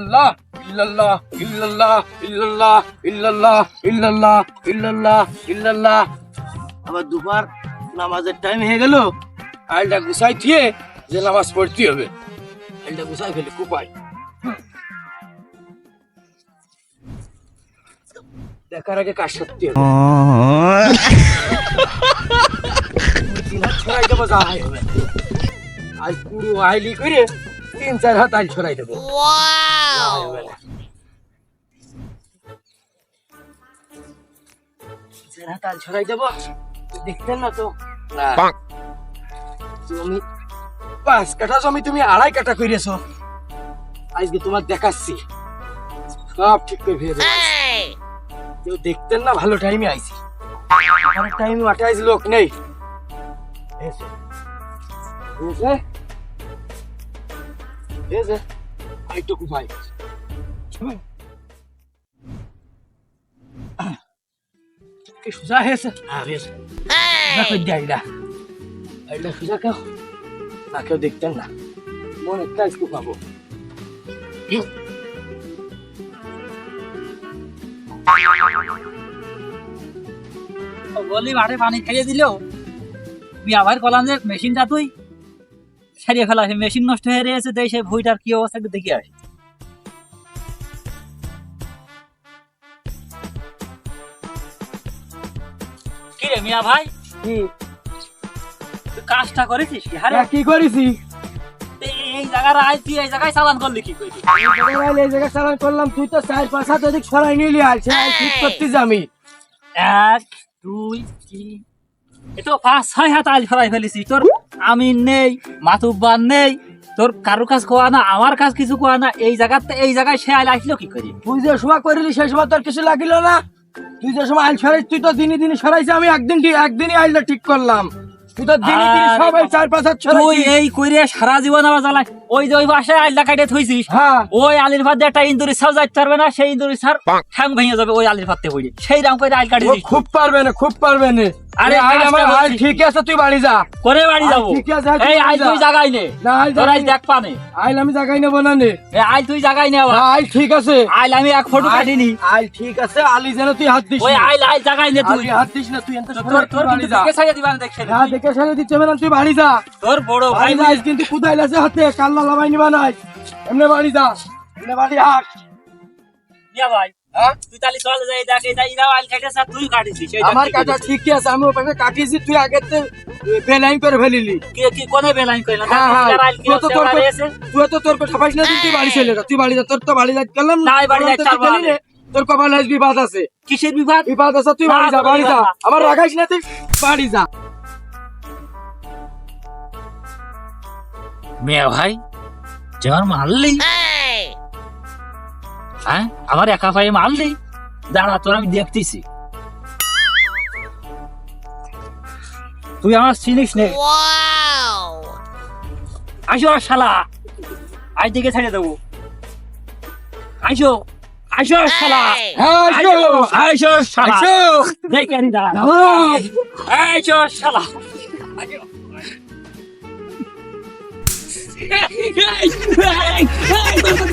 ইল্লাল্লাহ ইল্লাল্লাহ ইল্লাল্লাহ ইল্লাল্লাহ ইল্লাল্লাহ ইল্লাল্লাহ ইল্লাল্লাহ ইল্লাল্লাহ। আবার দুপুর নামাজের টাইম হয়ে গেল, আইলটা গুছাই থিয়ে যে নামাজ পড়তে হবে। আইলটা গুছাই ফেলে কুপাই দেখার আগে কাজ সত্যি হবে? হবে। আজ পুরো আইলি করে তিন, চার হাত আইল ছড়াই দেবো। আইল ছড়াই দেবো। দেখতেন না তো? তুমি পাঁচ কাঠা জমি তুমি আড়াই কাঠা করিয়েছো আজকে তোমার দেখাচ্ছি। সব ঠিক করে ফেলে কেউ দেখতেন না ভালো টাইমে আইছি। আমার টাইমে মাঠে লোক নেই। এসে এসে এসে আইটুকু ভাই 给属下喝死。啊，没事。哎，那会点的。哎，那属下看好，那可得等了。我来带出发不？有。বলি মাঠে পানি ছাড়িয়ে দিল আমি আবার করলাম যে মেশিনটা তুই ছাড়িয়ে ফেলা মেশিন নষ্ট হয়ে রয়েছে দেশে ভুইটার কি অবস্থা দেখি আসে রে মিয়া ভাই। কি? কাজটা করেছিস কি? হ্যাঁ, কি করেছি? এই- এই জায়গার আয় তুই এই জায়গায় চালান করলি কি কইলি? এই জায়গায় চালান করলাম তুই তো চার পাঁচ হাত এদিক সরাই নিলি আর সে ঠিক করতেছি আমি। এক দুই তিন। এ তো পাঁচ ছয় হাত আজ ফেলাই ফেলেছি। তোর আমি নেই মাতুব্বার নেই তোর কারও কাজ কোয়া না আমার কাজ কিছু কোয়া না এই জায়গাতে এই জায়গায় সে আইল আসলো কি করি তুই যে সময় করিলি সেই সময় তোর কিছু লাগিল না। তুই যে সময় আইল সরাই তুই তো দিনই দিনই সরাইছে আমি একদিন একদিনই আইলটা ঠিক করলাম। তুই তো দিনই দিনই সবাই চার পাঁচ হাত তুই এই কইরে সারা জীবন আমার জ্বালাই ওই যে ওই বাসে আইলটা কাটে থইছিস হ্যাঁ। ওই আলির ভাত একটা ইন্দুরি সার যাইতে পারবে না সেই ইন্দুরি সার ঠ্যাং ভেঙে যাবে ওই আলির ভাতে হইলে। সেই রাম করে আইল কাটি খুব পারবে না খুব পারবে না। আরে আমার আইল ঠিক আছে তুই বাড়ি যা। করে বাড়ি যাব। ঠিক আছে, এই তুই তুই জাগাই নে। না আইল তোর আইল জাগাই- দেখ পানে আইল আমি জাগাই নেব না নে। এই আইল তুই জাগাই নে না, আইল ঠিক আছে। আইল আমি এক ফটো কাটিনি আইল ঠিক আছে আলি যেন তুই হাত দিস ওই না। আইল আইল জাগাই নে তুই। হাত দিস না তুই এনতে তোর তোর বাড়ি যা। দিকে ছাইয়া দিবা না দেখছে না দেখে সাথে দিচ্ছে না তুই বাড়ি যা। তোর বড় ভাই কিন্তু কুদাইল আছে হাতে? কাল্লা নিবা নাই। এমনি বাড়ি যা। এমনি বাড়ি নিয়া ভাই। হ্যাঁ? তুই তাহলে চল যাই দেখ এই ইরা আইল খাইতে স্যার তুই কাটিছিস আমার কাটা করেছিস। আছে আমি ওপাশে কাটিয়েছি তুই আগে বেলাইন করে ফেলিলি। কি কি কোনে বেলাইন কইলা আইল কি তুই তো তোর আছে। তুই তো তোর কথা পাইস না তুই বাড়ি চলে যা তুই বাড়ি যা তোর তো বাড়ি যাই করলাম না, বাড়ি যাইতে তোর পারব গেলি না। রে, তোর কপালে বিবাদ আছে। কিসের বিভাগ বিবাদ আছে তুই বাড়ি যা বাড়ি যা। আমার রাখাইস না তুই বাড়ি যা। মেয়ে ভাই যেমন মারলি? হ্যাঁ? আমার একা পায়ে মাল নেই। দাঁড়া তোর আমি দেখতেছি। তুই আমার চিনিস নে। আইসো আর শালা। আজ দিকে ছেড়ে দেবো। আইসো আইসো আর হ্যাঁ, শালা। আইসো আইসো শালা। দেখে নি দাঁড়া। আইসো শালা। আইসো।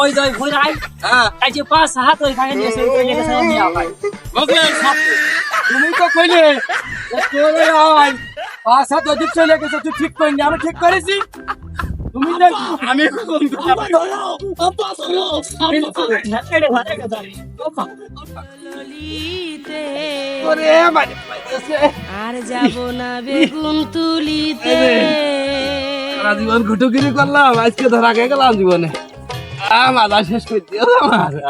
ওই দই ঘুরাই এই যে পাঁচ হাত ওই ভাগে নিয়েছে ওই দই গেছে নিয়ে ভাই তুমি তো কইলে যে তোর ওই আইন পাঁচ হাত অধিক চলে গেছে তুই ঠিক করিনি আমি ঠিক করেছি? তুমি আমি মানে আর যাব না বেগুন তুলিতে। জীবন ঘুটুগিরি করলাম আজকে ধরা খেয়ে গেলাম জীবনে। Ah, mas lá já mano.